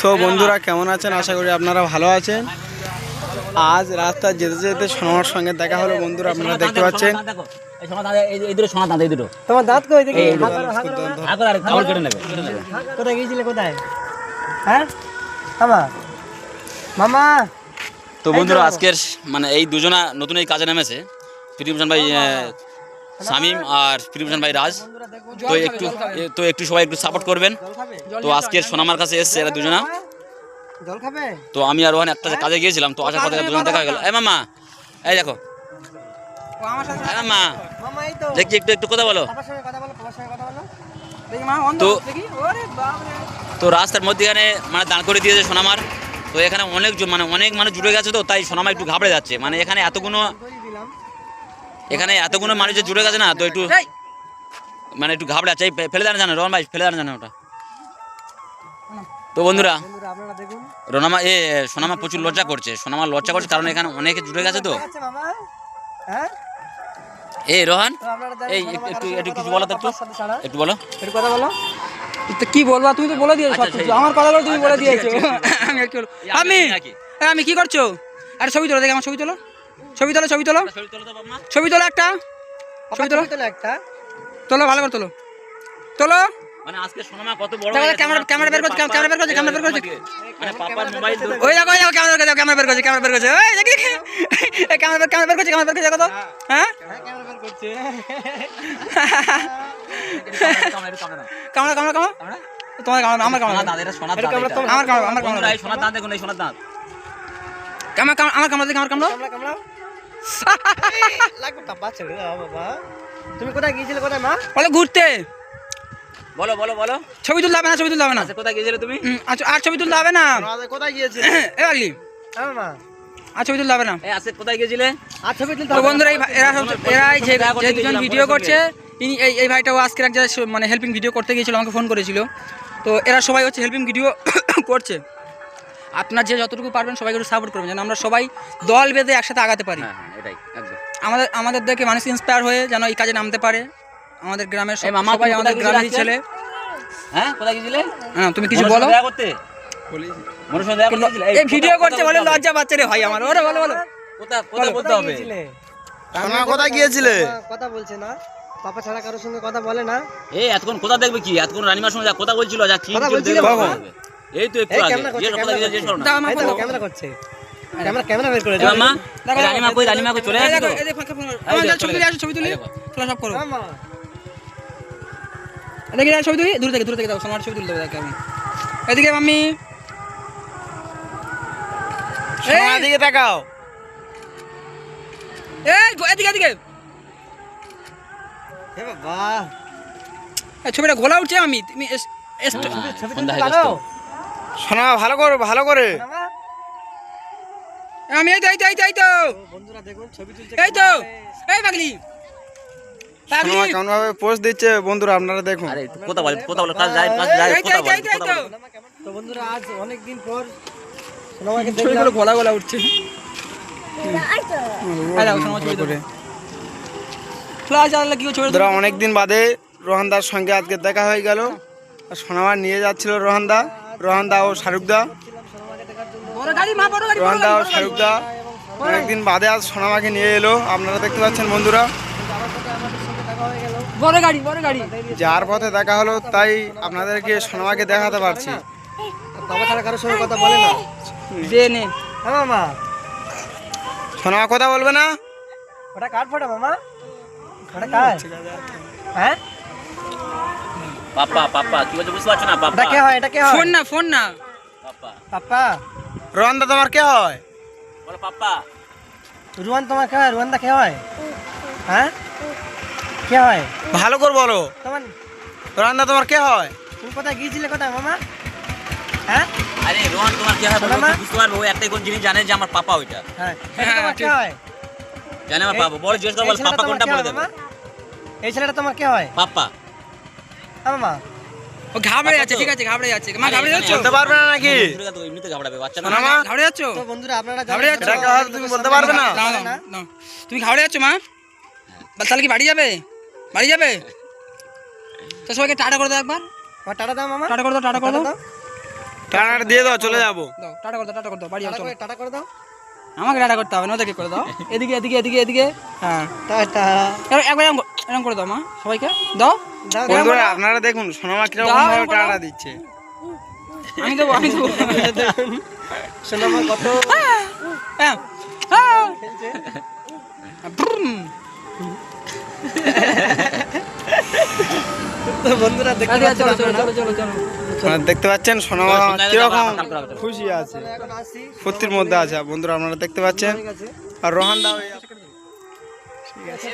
So বন্ধুরা কেমন আছেন? আশা করি আপনারা ভালো আছেন। আজ রাস্তা যেতে যেতে সোনামার সঙ্গে দেখা হলো। বন্ধুরা আপনারা দেখতে পাচ্ছেন। এই দাঁত তোমার কই দেখি? কোথায় গিয়েছিলে কোথায়? হ্যাঁ? মামা? মামা? তো বন্ধুরা আজকের মানে এই দুজনা নতুন এই কাজে নেমেছে। প্রিভূষণ ভাই শামীম আর প্রিভূষণ ভাই রাজ। তো একটু তো একটু সবাই একটু সাপোর্ট করবেন। তো আজকের সোনামার কাছে এসছে এরা দুজনা। তো আমি আর ওখানে একটা কাজে গিয়েছিলাম তো আসার পথে দুজন দেখা হয়ে গেল। এই মামা এই দেখো। মামা দেখি একটু একটু কথা বলো। কথা কথা তো- তো রাস্তার মধ্যেখানে মানে দাঁড় করে দিয়েছে সোনামার। তো এখানে অনেকজন মানে অনেক মানুষ জুড়ে গেছে তো তাই সোনামা একটু ঘাবড়ে যাচ্ছে। মানে এখানে এতগুলো এখানে এতগুলো মানুষ যে জুড়ে গেছে না তো একটু মানে একটু ঘাবড়ে ফে- ফেলে দাঁড়ানো জানো রহন ভাই ফেলে দাঁড়ানো জানো ওটা। তো বন্ধুরা রোনামা এ সোনামা প্রচুর লজ্জা করছে সোনামা লজ্জা করছে কারণ এখানে অনেকে জুড়ে গেছে তো। হ্যাঁ এই রোহান এই একটু একটু কিছু বলো তো একটু। একটু বলো। একটু কথা বলো কি বলবা? তুমি তো বলে দিয়েছ আচ্ছা, আমার কথাগুলো তুমি বলে আচ্ছা, দিয়েছ। বলব? এই আমি আমি কি করছ? আরে ছবি তোলো দেখি আমার ছবি তোলো। ছবি তোলো ছবি তোলো। ছবি তোলো একটা। ছবি তোলো। একটা। তোলো ভালো করে তোলো। তোলো। মানে আজকে সোনামা কত বড় দেখো, গেছে, ক্যামেরা- আমার ক্যামেরা বের করছে, ক্যামেরা বের করছে, ক্যামেরা বের করছে। মানে পাপার মোবাইল ওই দেখো ওই দেখো ক্যামেরা বের করছে ক্যামেরা বের করছে ক্যামেরা বের করছে। ওই দেখি দেখি। ক্যামেরা বের ক্যামেরা বের করছে ক্যামেরা বের করছে দেখো তো। হ্যাঁ? কামড়া কামড়া কামড়া তোমার আমার কামড়া এটা ক্যামেরা আমার আমার দাঁত দেখুন এই দাঁত। আমার আমার কামড়া তুমি কোথায় গিয়েছিলে কোথায় মা? বলে ঘুরতে। বলো বলো বলো। ছবি তুলতে হবে না ছবি তুলতে হবে না। আচ্ছা কোথায় গিয়েছিলে তুমি? আচ্ছা, আর ছবি তুলতে হবে না। কোথায় গিয়েছিলে? এ হ্যাঁ মা। আর ছবি তুলতে হবে না। এই কোথায় গিয়েছিলে? আর ছবি তুলতে তো বন্ধুরা এরা যে যে দুজন ভিডিও করছে ইনি এই এই ভাইটাও আজকে এক জায়গায় মানে হেল্পিং ভিডিও করতে গিয়েছিল আমাকে ফোন করেছিল। তো এরা সবাই হচ্ছে হেল্পিং ভিডিও করছে। আপনার যে যতটুকু পারবেন সবাইকে একটু সাপোর্ট করবেন যেন আমরা সবাই দল বেঁধে একসাথে আগাতে পারি। হ্যাঁ হ্যাঁ এটাই একদম। আমাদের আমাদের দেখে মানুষ ইন্সপায়ার হয়ে যেন এই কাজে নামতে পারে। আমাদের গ্রামের সব- মামা, সবাই তুমি আমাদের কোথায় গেছিলে? ছেলে। হ্যাঁ কোথায় গিয়েছিলে হ্যাঁ তুমি কিছু বলো। দেখা করতে? মনুষ্য দেখা করতে গেছিলে? এই ভিডিও কোথায়- করছে বলে কোথায় লজ্জা পাচ্ছে রে ভাই আমার। ওরে বলো বলো। কোথায় কোথায় বলতে হবে? সোনা কোথায় গিয়েছিলে? কথা বলছে না। পাপা ছাড়া কারোর সঙ্গে কথা বলে না। এই এতক্ষণ কোথা দেখবে কি? এতক্ষণ রানিমার সঙ্গে যা কথা বলছিল যা কি কথা বলছিল বাবা। এই তো একটু আগে জিজ্ঞেস কোথায় করো না দাও, এই ক্যামেরা করছে ক্যামেরা ক্যামেরা বের করে এই এই রানিমা কই রানিমা কই চলে এই তো এই দেখো, ফোন- আমার ছবি তুলে আসো ছবি তুলে এই। অফ করো মা ছবি তুলি দূর থেকে দূর থেকে সোনার ছবি তুলতে হবে আমি এদিকে দিকে তাকাও এই এদিকে এদিকে হে বাবা ছবিটা গোলা উঠছে আমি তুমি হ্যাঁ, সন্ধ্যা হয়ে সোনা ভালো করে ভালো করে। আমি এই তো এই তো এই তো এই তো। বন্ধুরা দেখুন ছবি তুলছে এই তো এই পাগলি। পাগলি। কেমন ভাবে পোস্ট দিচ্ছে বন্ধুরা আপনারা দেখুন। আরে কথা বল কথা বল কাজ যাই কাজ তো কথা বল তো কথা বল। তো বন্ধুরা আজ অনেক দিন পর সোনামাকে দেখলাম। গোলা গোলা উঠছে। অনেকদিন বাদে রোহানদার সঙ্গে আজকে দেখা হয়ে গেল। আর সোনামার নিয়ে যাচ্ছিল রোহানদা। রোহানদা ও শাহরুখদা সোনামাকে দেখার জন্য বড় গাড়ি মা বড় গাড়ি বড় রোহানদা ও। শাহরুখদা অনেকদিন বাদে আজ সোনামাকে নিয়ে এলো। আপনারা দেখতে পাচ্ছেন বন্ধুরা। বড় গাড়ি বড় গাড়ি। যার পথে দেখা হলো তাই আপনাদেরকে সোনামাকে দেখাতে পারছি। বাবা ছাড়া কারোর সঙ্গে কথা বলে না। হ্যাঁ মামা। সোনামা কথা বলবে না? ওটা ফটো মামা? ওটা হ্যাঁ? পাপা পাপা কি বলছে বুঝতে পারছ না পাপা? এটা কে হয় এটা কে হয়? ফোন না ফোন না। পাপা। পাপা? রোহানদা তোমার কে হয়? বলো পাপা। রুয়ান তোমার কে হয়? রুয়ানদা কে হয়? হ্যাঁ? কে হয়? ভালো করে বলো। তোমার রোহানদা তোমার কে হয়? তুমি কোথায় গিয়েছিলে কোথায় মামা? হ্যাঁ? আরে রোহন তোমার কি হয়? বলো? বুঝতে পারব ও একটাই কোন জিনিস জানে যে আমার পাপা ওইটা। হ্যাঁ। এটা তোমার কে। হয়? জানে আমার পাপা। বল জিজ্ঞেস কর পাপা তোমার কোনটা বলে হয় দেবে। এই ছেলেটা তোমার কে হয়? পাপা। ও ঘাবড়ে ঠিক আছে ঘাবড়ে যাচ্ছে। মা যাচ্ছে? তুমি ঘাবড়ে মা? তাহলে কি বাড়ি যাবে? বাড়ি যাবে? তো সবাইকে টাটা করে দাও একবার। টাটা দাও টাটা করে দাও টাটা করে দাও। দিয়ে দাও চলে যাব। টাটা টাটা দাও বাড়ি টাটা করে দাও। আমাকে টাটা করতে হবে না দেখে করে দাও? এদিকে এদিকে এদিকে এদিকে। হ্যাঁ। একবার এরকম করে দাও মা সবাইকে। দাও। আপনারা দেখুন সোনামা কীরকম ভাবে দিচ্ছে। আমি তো আমি তো সোনামা দেখতে পাচ্ছেন সোনামা কীরকম খুশি আছে। ফুর্তির মধ্যে আছে। বন্ধুরা আপনারা দেখতে পাচ্ছেন? আর রোহান ঠিক আছে